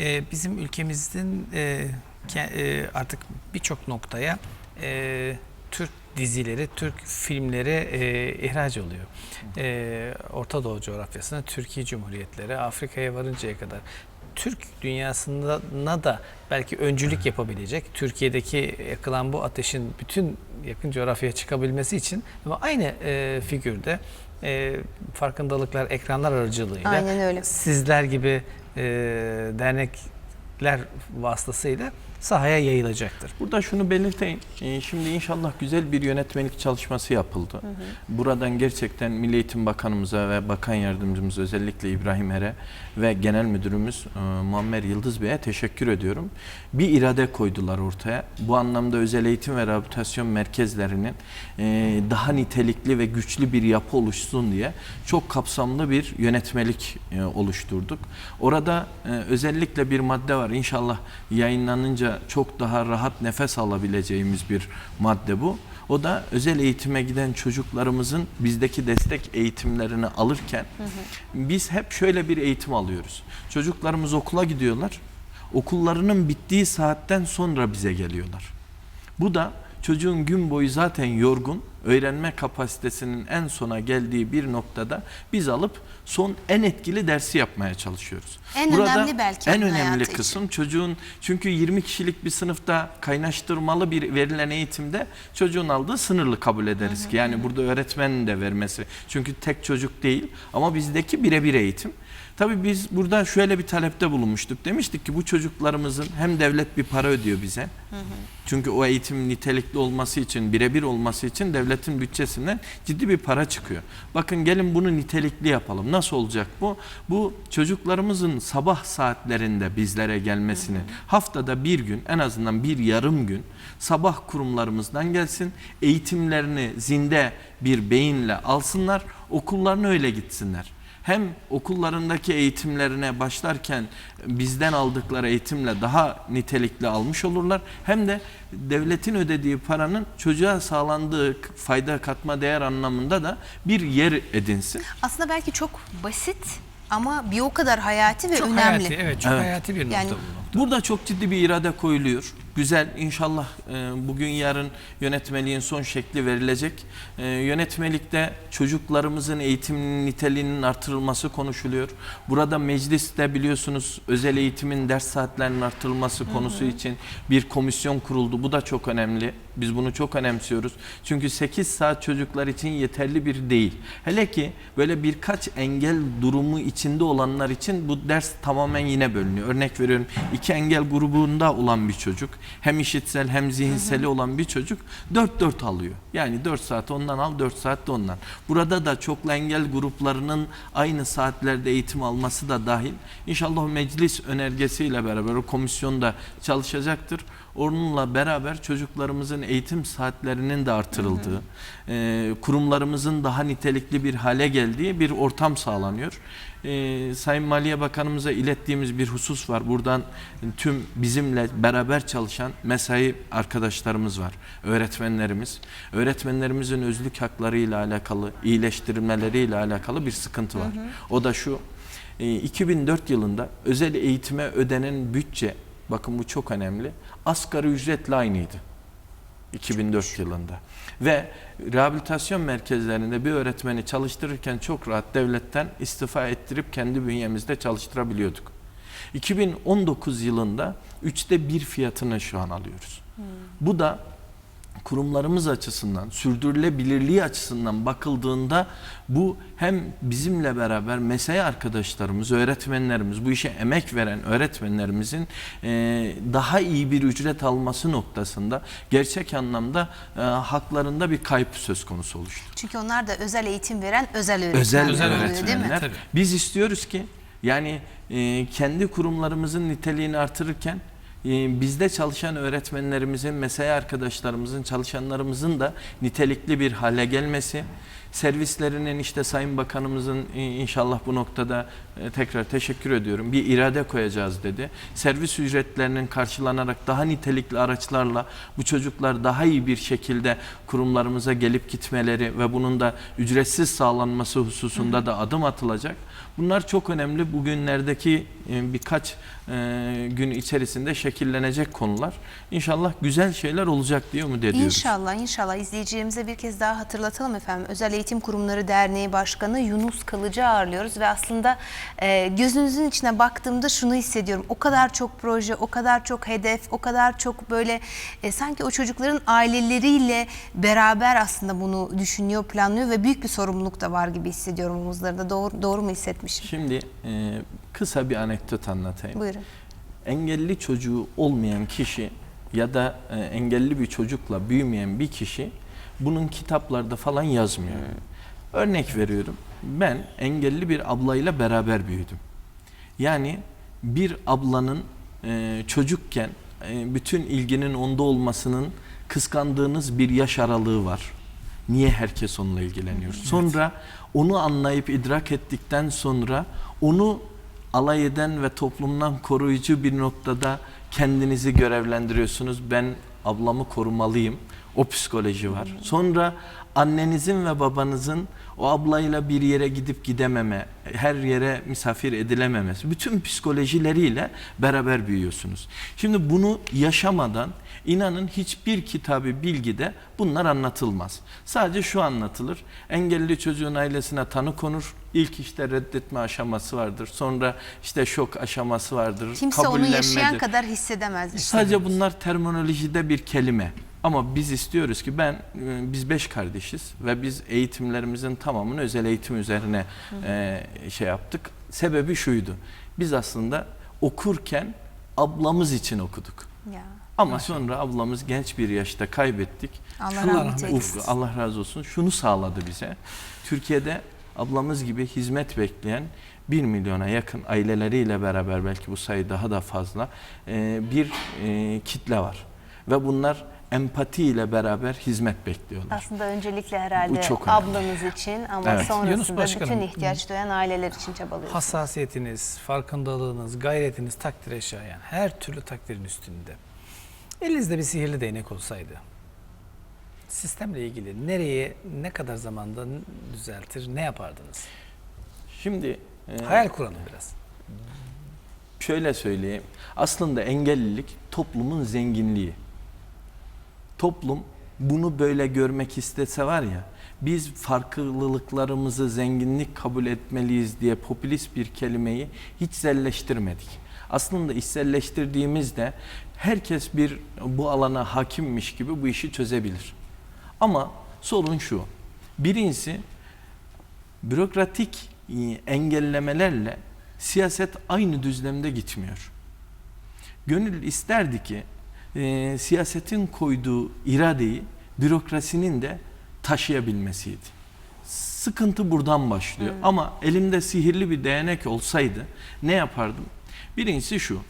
Ee, bizim ülkemizin e, e, artık birçok noktaya e, Türk dizileri, Türk filmleri e, ihraç oluyor. E, Orta Doğu coğrafyasına, Türkiye Cumhuriyetleri, Afrika'ya varıncaya kadar. Türk dünyasına da belki öncülük yapabilecek, Türkiye'deki yakılan bu ateşin bütün yakın coğrafyaya çıkabilmesi için ama aynı e, figürde e, farkındalıklar, ekranlar aracılığıyla sizler gibi e, dernekler vasıtasıyla sahaya yayılacaktır. Burada şunu belirteyim. Ee, Şimdi inşallah güzel bir yönetmenlik çalışması yapıldı. Buradan gerçekten Milli Eğitim Bakanımıza ve Bakan Yardımcımız özellikle İbrahim Ere ve Genel Müdürümüz e, Muammer Yıldız Bey'e teşekkür ediyorum. Bir irade koydular ortaya. Bu anlamda özel eğitim ve rehabilitasyon merkezlerinin e, daha nitelikli ve güçlü bir yapı oluşsun diye çok kapsamlı bir yönetmelik e, oluşturduk. Orada özellikle bir madde var. İnşallah yayınlanınca çok daha rahat nefes alabileceğimiz bir madde bu. O da özel eğitime giden çocuklarımızın bizdeki destek eğitimlerini alırken biz hep şöyle bir eğitim alıyoruz. Çocuklarımız okula gidiyorlar. Okullarının bittiği saatten sonra bize geliyorlar. Bu da çocuğun gün boyu zaten yorgun, öğrenme kapasitesinin en sona geldiği bir noktada biz alıp son en etkili dersi yapmaya çalışıyoruz. En önemli belki en önemli hayatı için. kısım çocuğun çünkü 20 kişilik bir sınıfta kaynaştırmalı bir verilen eğitimde çocuğun aldığı sınırlı kabul ederiz ki yani burada öğretmenin de vermesi. Çünkü tek çocuk değil ama bizdeki birebir eğitim. Tabii biz burada şöyle bir talepte bulunmuştuk. Demiştik ki bu çocuklarımızın hem devlet bir para ödüyor bize. Çünkü o eğitim nitelikli olması için, birebir olması için devletin bütçesinden ciddi bir para çıkıyor. Bakın gelin bunu nitelikli yapalım. Nasıl olacak bu? Bu çocuklarımızın sabah saatlerinde bizlere gelmesini, haftada bir gün, en azından bir yarım gün sabah kurumlarımızdan gelsin, eğitimlerini zinde bir beyinle alsınlar, okullarına öyle gitsinler hem okullarındaki eğitimlerine başlarken bizden aldıkları eğitimle daha nitelikli almış olurlar hem de devletin ödediği paranın çocuğa sağlandığı fayda katma değer anlamında da bir yer edinsin. Aslında belki çok basit ama bir o kadar hayati ve Çok önemli. hayati, evet çok Evet. hayati bir nokta Yani- bu nokta. Burada çok ciddi bir irade koyuluyor. Güzel inşallah e, bugün yarın yönetmeliğin son şekli verilecek. E, yönetmelikte çocuklarımızın eğitim niteliğinin artırılması konuşuluyor. Burada mecliste biliyorsunuz özel eğitimin ders saatlerinin artırılması konusu için bir komisyon kuruldu. Bu da çok önemli. Biz bunu çok önemsiyoruz. Çünkü 8 saat çocuklar için yeterli bir değil. Hele ki böyle birkaç engel durumu içinde olanlar için bu ders tamamen yine bölünüyor. Örnek veriyorum iki engel grubunda olan bir çocuk hem işitsel hem zihinseli olan bir çocuk 4-4 alıyor. Yani 4 saat ondan al 4 saat de ondan. Burada da çoklu engel gruplarının aynı saatlerde eğitim alması da dahil. İnşallah meclis önergesiyle beraber o komisyon da çalışacaktır. Onunla beraber çocuklarımızın eğitim saatlerinin de artırıldığı, e, kurumlarımızın daha nitelikli bir hale geldiği bir ortam sağlanıyor. E, Sayın Maliye Bakanımıza ilettiğimiz bir husus var. Buradan tüm bizimle beraber çalışan mesai arkadaşlarımız var, öğretmenlerimiz. Öğretmenlerimizin özlük haklarıyla alakalı, iyileştirmeleriyle alakalı bir sıkıntı var. O da şu, e, 2004 yılında özel eğitime ödenen bütçe, bakın bu çok önemli, asgari ücretle aynıydı. 2004 yılında. Ve rehabilitasyon merkezlerinde bir öğretmeni çalıştırırken çok rahat devletten istifa ettirip kendi bünyemizde çalıştırabiliyorduk. 2019 yılında üçte bir fiyatını şu an alıyoruz. Bu da kurumlarımız açısından, sürdürülebilirliği açısından bakıldığında bu hem bizimle beraber mesai arkadaşlarımız, öğretmenlerimiz, bu işe emek veren öğretmenlerimizin e, daha iyi bir ücret alması noktasında gerçek anlamda e, haklarında bir kayıp söz konusu oluştu. Çünkü onlar da özel eğitim veren özel öğretmenler Özel, Özel oluyor değil öğretmenler. mi? Tabii. Biz istiyoruz ki yani e, kendi kurumlarımızın niteliğini artırırken bizde çalışan öğretmenlerimizin, mesai arkadaşlarımızın, çalışanlarımızın da nitelikli bir hale gelmesi, servislerinin işte Sayın Bakanımızın inşallah bu noktada e, tekrar teşekkür ediyorum. Bir irade koyacağız dedi. Servis ücretlerinin karşılanarak daha nitelikli araçlarla bu çocuklar daha iyi bir şekilde kurumlarımıza gelip gitmeleri ve bunun da ücretsiz sağlanması hususunda da adım atılacak. Bunlar çok önemli. Bugünlerdeki birkaç e, gün içerisinde şekillenecek konular. İnşallah güzel şeyler olacak diye umut ediyoruz. İnşallah inşallah izleyicilerimize bir kez daha hatırlatalım efendim. Özel Eğitim Kurumları Derneği Başkanı Yunus Kılıcı ağırlıyoruz ve aslında e, gözünüzün içine baktığımda şunu hissediyorum. O kadar çok proje, o kadar çok hedef, o kadar çok böyle e, sanki o çocukların aileleriyle beraber aslında bunu düşünüyor, planlıyor ve büyük bir sorumluluk da var gibi hissediyorum omuzlarında. Doğru, doğru mu hissetmişim? Şimdi e, kısa bir anekdot anlatayım. Buyurun. Engelli çocuğu olmayan kişi ya da e, engelli bir çocukla büyümeyen bir kişi bunun kitaplarda falan yazmıyor. Örnek veriyorum. Ben engelli bir ablayla beraber büyüdüm. Yani bir ablanın e, çocukken e, bütün ilginin onda olmasının kıskandığınız bir yaş aralığı var. Niye herkes onunla ilgileniyor? Sonra onu anlayıp idrak ettikten sonra onu alay eden ve toplumdan koruyucu bir noktada kendinizi görevlendiriyorsunuz. Ben ablamı korumalıyım. O psikoloji var. Sonra annenizin ve babanızın o ablayla bir yere gidip gidememe, her yere misafir edilememesi, bütün psikolojileriyle beraber büyüyorsunuz. Şimdi bunu yaşamadan inanın hiçbir kitabı bilgide bunlar anlatılmaz. Sadece şu anlatılır. Engelli çocuğun ailesine tanı konur. İlk işte reddetme aşaması vardır. Sonra işte şok aşaması vardır. Kimse onu yaşayan kadar hissedemez. Sadece bunlar terminolojide bir kelime. Ama biz istiyoruz ki ben e, biz beş kardeşiz ve biz eğitimlerimizin tamamını özel eğitim üzerine e, şey yaptık. Sebebi şuydu. Biz aslında okurken ablamız için okuduk. Ya. Ama sonra ablamız genç bir yaşta kaybettik. Allah Allah rahmet eylesin. Allah razı olsun. Şunu sağladı bize. Türkiye'de ablamız gibi hizmet bekleyen 1 milyona yakın aileleriyle beraber belki bu sayı daha da fazla e, bir e, kitle var. Ve bunlar empati ile beraber hizmet bekliyorlar. Aslında öncelikle herhalde Bu çok önemli. ablanız için ama Evet. sonrasında Yunus Başkanım, bütün ihtiyaç duyan aileler için çabalıyorsunuz. Hassasiyetiniz, farkındalığınız, gayretiniz takdire şayan. Her türlü takdirin üstünde. Elinizde bir sihirli değnek olsaydı, sistemle ilgili nereye, ne kadar zamanda düzeltir, ne yapardınız? Şimdi e, Hayal kuralım biraz. şöyle söyleyeyim. Aslında engellilik toplumun zenginliği. Toplum bunu böyle görmek istese var ya biz farklılıklarımızı zenginlik kabul etmeliyiz diye popülist bir kelimeyi hiç zelleştirmedik. Aslında içselleştirdiğimizde herkes bir bu alana hakimmiş gibi bu işi çözebilir. Ama sorun şu. Birincisi bürokratik engellemelerle siyaset aynı düzlemde gitmiyor. Gönül isterdi ki e, siyasetin koyduğu iradeyi bürokrasinin de taşıyabilmesiydi. Sıkıntı buradan başlıyor. Ama elimde sihirli bir değnek olsaydı ne yapardım? Birincisi şu.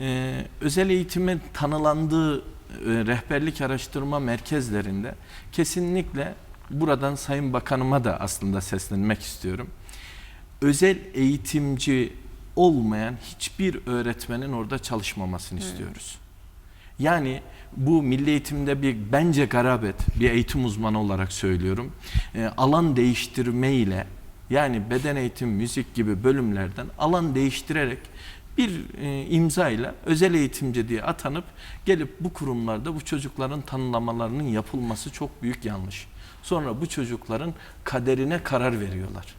e, özel eğitimin tanılandığı e, rehberlik araştırma merkezlerinde kesinlikle buradan Sayın Bakanıma da aslında seslenmek istiyorum. Özel eğitimci olmayan hiçbir öğretmenin orada çalışmamasını istiyoruz. Yani bu milli eğitimde bir bence garabet, bir eğitim uzmanı olarak söylüyorum. E, alan değiştirmeyle yani beden eğitim, müzik gibi bölümlerden alan değiştirerek bir e, imza ile özel eğitimci diye atanıp gelip bu kurumlarda bu çocukların tanımlamalarının yapılması çok büyük yanlış. Sonra bu çocukların kaderine karar veriyorlar.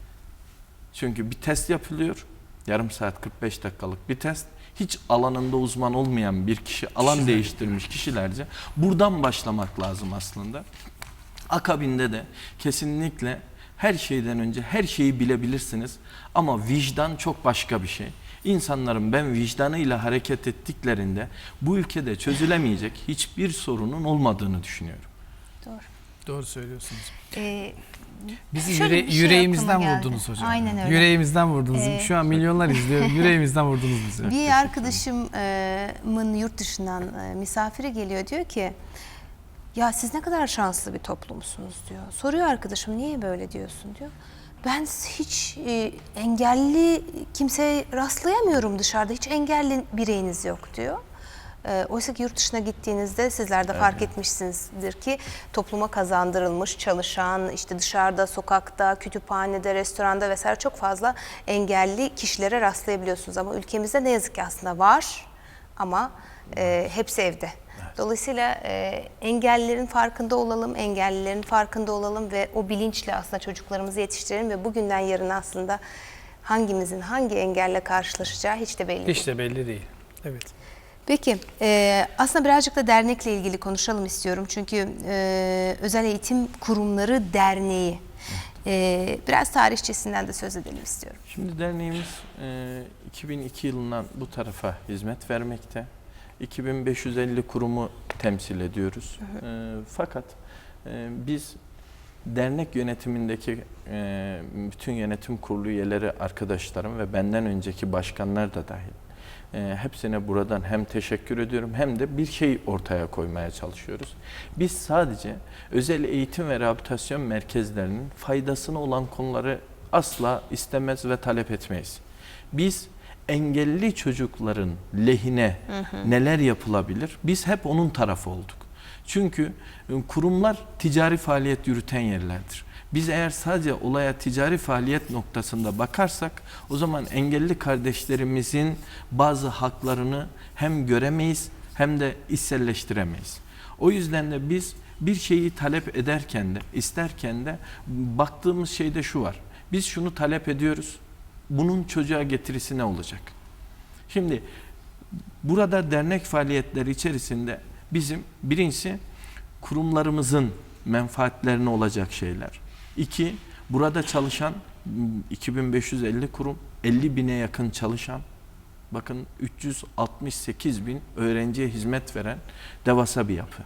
Çünkü bir test yapılıyor. Yarım saat 45 dakikalık bir test. Hiç alanında uzman olmayan bir kişi alan değiştirmiş kişilerce buradan başlamak lazım aslında. Akabinde de kesinlikle her şeyden önce her şeyi bilebilirsiniz ama vicdan çok başka bir şey. İnsanların ben vicdanıyla hareket ettiklerinde bu ülkede çözülemeyecek hiçbir sorunun olmadığını düşünüyorum. Doğru. Doğru söylüyorsunuz. Ee, Bizi Şöyle yüre- bir şey yüreğimizden aklıma geldi. vurdunuz hocam. Aynen öyle. Yüreğimizden vurdunuz. Ee, Şu an milyonlar izliyor. Yüreğimizden vurdunuz bizi. Bir arkadaşımın yurt dışından misafiri geliyor diyor ki Ya siz ne kadar şanslı bir toplumsunuz diyor. Soruyor arkadaşım niye böyle diyorsun diyor. Ben hiç e, engelli kimseye rastlayamıyorum dışarıda. Hiç engelli bireyiniz yok diyor. E, oysa ki yurt dışına gittiğinizde sizler de fark etmişsinizdir ki topluma kazandırılmış çalışan işte dışarıda, sokakta, kütüphanede, restoranda vesaire çok fazla engelli kişilere rastlayabiliyorsunuz. Ama ülkemizde ne yazık ki aslında var ama e, hepsi evde. Dolayısıyla e, engellilerin farkında olalım, engellilerin farkında olalım ve o bilinçle aslında çocuklarımızı yetiştirelim ve bugünden yarın aslında hangimizin hangi engelle karşılaşacağı hiç de belli değil. Hiç de belli değil. Evet. Peki, e, aslında birazcık da dernekle ilgili konuşalım istiyorum. Çünkü e, Özel Eğitim Kurumları Derneği, e, biraz tarihçesinden de söz edelim istiyorum. Şimdi derneğimiz e, 2002 yılından bu tarafa hizmet vermekte. 2550 kurumu temsil ediyoruz. E, fakat e, biz dernek yönetimindeki e, bütün yönetim kurulu üyeleri arkadaşlarım ve benden önceki başkanlar da dahil. E, hepsine buradan hem teşekkür ediyorum hem de bir şey ortaya koymaya çalışıyoruz. Biz sadece özel eğitim ve rehabilitasyon merkezlerinin faydasına olan konuları asla istemez ve talep etmeyiz. Biz engelli çocukların lehine neler yapılabilir? Biz hep onun tarafı olduk. Çünkü e, kurumlar ticari faaliyet yürüten yerlerdir. Biz eğer sadece olaya ticari faaliyet noktasında bakarsak o zaman engelli kardeşlerimizin bazı haklarını hem göremeyiz hem de içselleştiremeyiz. O yüzden de biz bir şeyi talep ederken de isterken de baktığımız şeyde şu var. Biz şunu talep ediyoruz. Bunun çocuğa getirisi ne olacak? Şimdi burada dernek faaliyetleri içerisinde bizim birincisi kurumlarımızın menfaatlerine olacak şeyler. İki, burada çalışan m, 2550 kurum, 50 bine yakın çalışan, bakın 368 bin öğrenciye hizmet veren devasa bir yapı.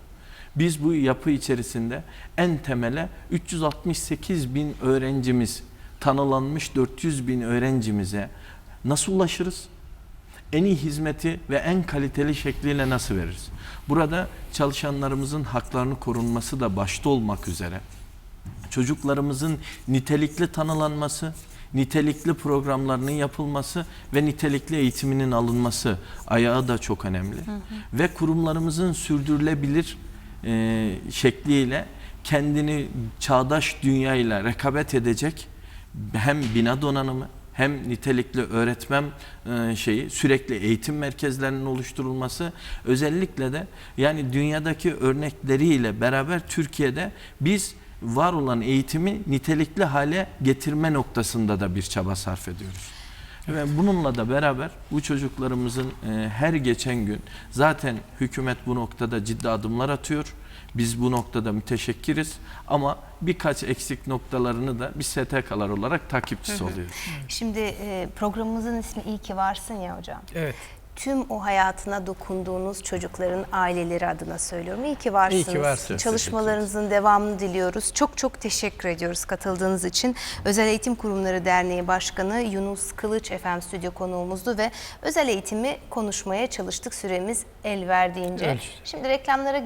Biz bu yapı içerisinde en temele 368 bin öğrencimiz, tanılanmış 400 bin öğrencimize nasıl ulaşırız? en iyi hizmeti ve en kaliteli şekliyle nasıl veririz? Burada çalışanlarımızın haklarını korunması da başta olmak üzere çocuklarımızın nitelikli tanılanması, nitelikli programlarının yapılması ve nitelikli eğitiminin alınması ayağı da çok önemli. Ve kurumlarımızın sürdürülebilir e, şekliyle kendini çağdaş dünyayla rekabet edecek hem bina donanımı hem nitelikli öğretmen e, şeyi sürekli eğitim merkezlerinin oluşturulması özellikle de yani dünyadaki örnekleriyle beraber Türkiye'de biz var olan eğitimi nitelikli hale getirme noktasında da bir çaba sarf ediyoruz. Ve bununla da beraber bu çocuklarımızın e, her geçen gün zaten hükümet bu noktada ciddi adımlar atıyor. Biz bu noktada müteşekkiriz ama birkaç eksik noktalarını da biz STK'lar olarak takipçisi oluyoruz. Şimdi e, programımızın ismi İyi ki varsın ya hocam. Evet. Tüm o hayatına dokunduğunuz çocukların aileleri adına söylüyorum. İyi ki varsınız. İyi ki varsınız. Çalışmalarınızın devamını diliyoruz. Çok çok teşekkür ediyoruz katıldığınız için. Özel Eğitim Kurumları Derneği Başkanı Yunus Kılıç efendim stüdyo konuğumuzdu ve özel eğitimi konuşmaya çalıştık süremiz el verdiğince. Evet. Şimdi reklamlara